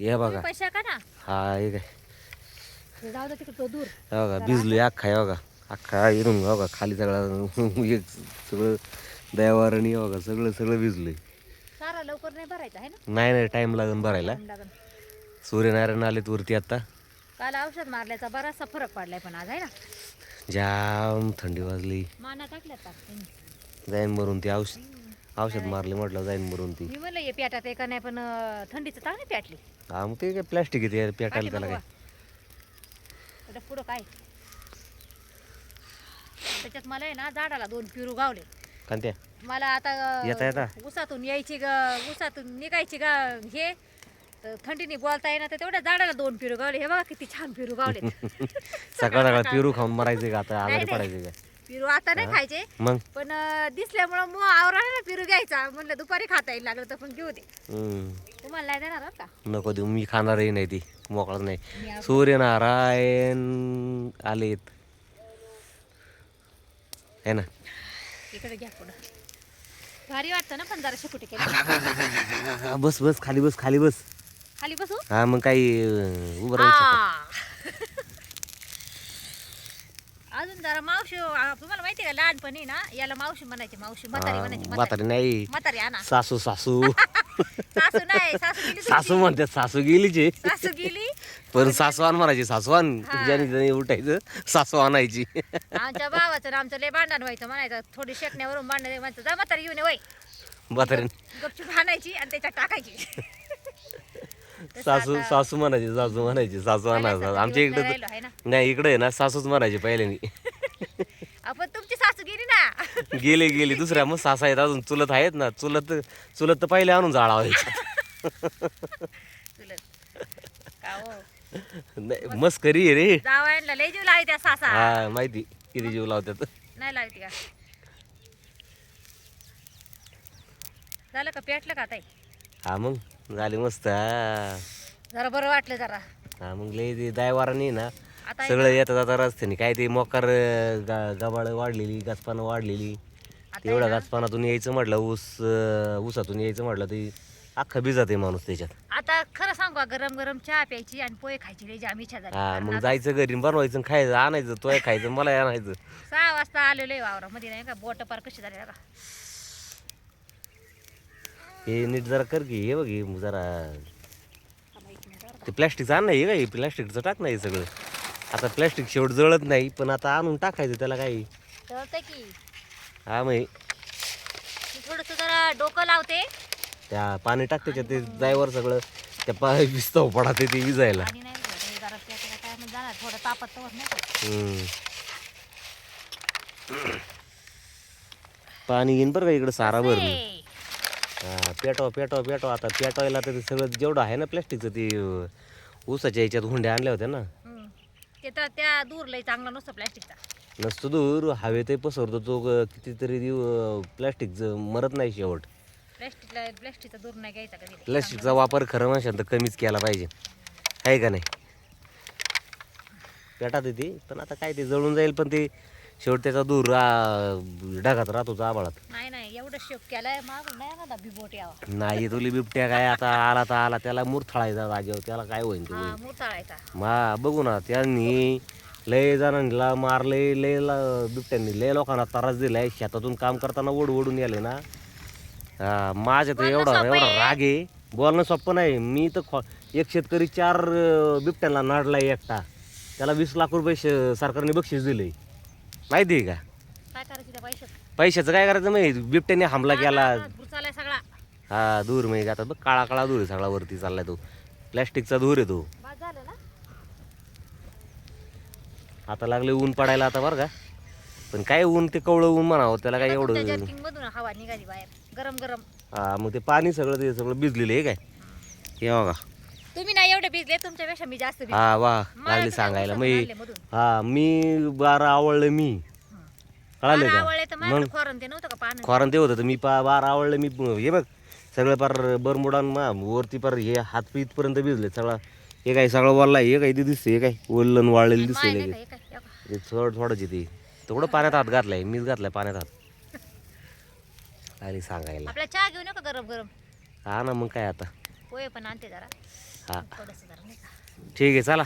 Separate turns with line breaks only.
हे बघा.
पैसा का ना
हा हे काय
जाऊ दे तिकडे तो दूर.
हे बघा भिजलोय अख्खा हे बघा. अख्खा इरून बघा खाली सगळा एक सगळं दयावारणी हे बघा सगळं सगळं भिजलंय.
सारा लवकर नाही भरायचा आहे ना?
नाही नाही टाइम लागेल भरायला.
टाइम लागन.
सूर्यनारायण आलेत वरती आता.
काल औषध मारल्याचा बराचसा फरक पडलाय पण आज आहे ना?
जाम थंडी वाजली.
माना त्यांनी?
जाईन मरून ती औषध. औषध मारले म्हटलं जाईन मरून ती.
मी म्हणलं हे पेटात एका नाही? पण अं, थंडीचं चांगली पेटली
हा मग ते काय प्लॅस्टिक येते पेटायला त्याला काय?
आता पुढं काय? त्याच्यात मला आहे ना झाडाला दोन पिरू गावले. मला आता अं,
येता येता.
उसातून यायची ग उसातून निघायची ग हे. तर थंडीने बोलता येणार तर तेवढ्या झाडाला दोन पिरू गावले. हे बघा किती छान पिरू गावले.
सकाळ सकाळ पिरू खाऊन मरायचे का आता? आजारी
नाही.
पडायचे का?
पिरू आता नाही खायचे.
मग?
पण दिसल्यामुळं मग आवरा ना पिरू घ्यायचा. म्हणलं दुपारी खाता येईल लागलं तर पण घेऊ दे.
हम्म.
तुम्हाला नाही देणार का
नको देऊ मी खाणारही नाही ती. मोकळाच नाही. सूर्यनारायण आलेत. है ना?
इकडे घ्या पुढं. भारी वाटतं ना पण जरा शेकुटी केली.
बस बस खाली बस खाली बस.
खाली बसू?
हा मग काही अं, उभं राहू शकत.
मावशी आ, तुम्हाला माहिती का लहानपणी ना याला मावशी म्हणायची मावशी म्हातारी म्हणायची म्हातारी.
म्हातारी नाही.
म्हातारी आणा
सासू सासू.
सासू नाही सासू गेली
सासू
तुमची.
म्हणतात सासू गेलीचे.
सासू गेली.
पण सासवान म्हणायची सासवान
हा.
ज्याने त्याने उठायचं सासू आणायची.
आमच्या भावाचं आणि आमचं लय भांडण व्हायचं म्हणायचं थोडी शेकण्यावरून भांडण म्हणायचं जा म्हातारी घेऊन ये वय.
म्हातारी.
गपचूप आणायची आणि त्याच्यात टाकायची.
सासू सासू म्हणायची सासू म्हणायची सासू आणायचं आमच्या इकडे
नाही राहिलो आहे ना?
नाही इकडे आहे ना सासूच म्हणायची पहिल्यानी
आपण तुमची सासू गेली ना
गेले गेले. दुसऱ्या मग सासा आहेत अजून चुलत आहेत ना. चुलत चुलत तर पहिले आणून जाळावायचे
चुलत. का हो?
नाही मस्करी आहे रे.
लय जीव सासा.
हा माहिती. किती जीव लावतात
नाही लावती का? झालं का? पेटलं का ताई?
हा मग. झाली मस्त हा.
जरा बरं वाटलं जरा.
हा मग लय ते दायवाराने ना.
आता
सगळं येतात आता रस्त्याने. काय ते मोकार गबाळ वाढलेली गाचपानं वाढलेली.
आता
एवढ्या गाचपानातून यायचं म्हटलं ऊस ऊसातून यायचं म्हटलं ते अख्खा भिजत आहे माणूस त्याच्यात.
आता खरं सांगू का, गरम गरम चहा प्यायची आणि पोहे खायची लय जाम इच्छा झाली.
हा
कारण
मग जायचं घरी बनवायचं आणि खायचं आणायचं तोय खायचं मला आणायचं.
सहा वाजता आलेलो आहे वावरामध्ये नाही का? बोट पार कशी झाली का
हे नीट जरा कर की हे बघ हे जरा ते प्लॅस्टिकचं आण नाही का हे प्लॅस्टिकचं टाक नाही सगळं. आता प्लॅस्टिक शेवट जळत नाही पण आता आणून टाकायचं त्याला काही.
की.
हा
मी थोडस जरा डोकं लावते.
त्या पाणी टाक त्याच्यात ते जायवर सगळं. त्या पा विस्तव पडा ते ते विजायला
आणि नाही बरं, हे जरा पेटायला काय म्हणून जाणार थोडं तापत तवत नाही का?
हम्म. पाणी येईन बरं का इकडं सारा भरून
ए,
हा पेटवा पेटवा पेटवा. आता पेटवायला तर ते सगळं जेवढं आहे ना प्लॅस्टिकचं ते अं, ऊसाच्या याच्यात हुंड्या आणल्या होत्या ना.
हम्म. ते तर त्या दूर लय चांगला नसतो प्लॅस्टिकचा.
नसतो दूर हवेतही पसरतो तो कितीतरी दिव प्लॅस्टिकचं मरत नाही शेवट.
प्लॅस्टिकला प्लॅस्टिकचा दूर नाही घ्यायचा कधी.
प्लॅस्टिकचा वापर खरं म्हणशाल तर कमीच केला पाहिजे. आहे का नाही? पेटात येते पण आता काय ते जळून जाईल पण ते शेवट त्याचा दूर ढगात राहतो तो आबाळात
नाही नाही एवढं शेप केलाय मागून नाही ना बिबोट यावा.
नाही तुली बिबट्या काय आता आला तर आला त्याला मुरथळायचा जागेवर त्याला काय होईल ते
हा
मा बघू ना त्यांनी लय जणांना मारले लय ला- बिबट्यांनी लय लोकांना त्रास दिलाय. शेतातून काम करताना ओढ ओढून याले ना. हा, माझ्या तर एवढा एवढा. राग आहे. बोलणं सोपं नाही. मी तर एक शेतकरी चार बिबट्यांना नाडलाय एकटा. त्याला वीस लाख रुपये श- सरकारने बक्षीस दिले माहिती आहे का? पैशाचं? काय करायचं माहिती? बिबट्याने हमला केला. हा दूर म्हणजे आता बघ काळा काळा दूर आहे सगळा वरती चाललाय तो. प्लॅस्टिकचा धूर आहे तो
बाद झालं ना
आता लागले ऊन पडायला आता बरं का. पण काय ऊन ते कवळं ऊन म्हणावं त्याला काय एवढं
जर्किंग मधून हवा निघाली बाहेर. गरम गरम.
हा मग ते पाणी सगळं ते सगळं भिजलेलं आहे काय? हे बघा.
तुम्ही नाही एवढे भिजले तुमच्यापेक्षा मी जास्त भिजले.
हा वा
मला
लागले सांगायला.
उसातून
मी
आणले मधून.
हा मी बारा आवडलं मी. कळालं का?
तर माझ्याकडे खोरण ते नव्हतं का पानं?
खोरान ते होतं तर मी पा बारा आवडलं मी हे बघ सगळं पार बरमुडान मा वरती पार हे हात इथपर्यंत भिजले सगळं हे काय सगळं वळला हे काय ते दिसते हे काय? ओललं वाळलेलं दिसते
माय
लगे
नाही का, काय, काय.
ते थोडं थोडंच येते तेवढं पाण्यात हात घातलाय? मीच घातलाय पाण्यात हात. आली सांगायला.
आपला चहा घेऊन येऊ का गरम गरम.
हा ना मग काय आता?
पोहे पण आणते जरा.
हा.
थोडंसं जरा नाही का?
ठीक आहे चला.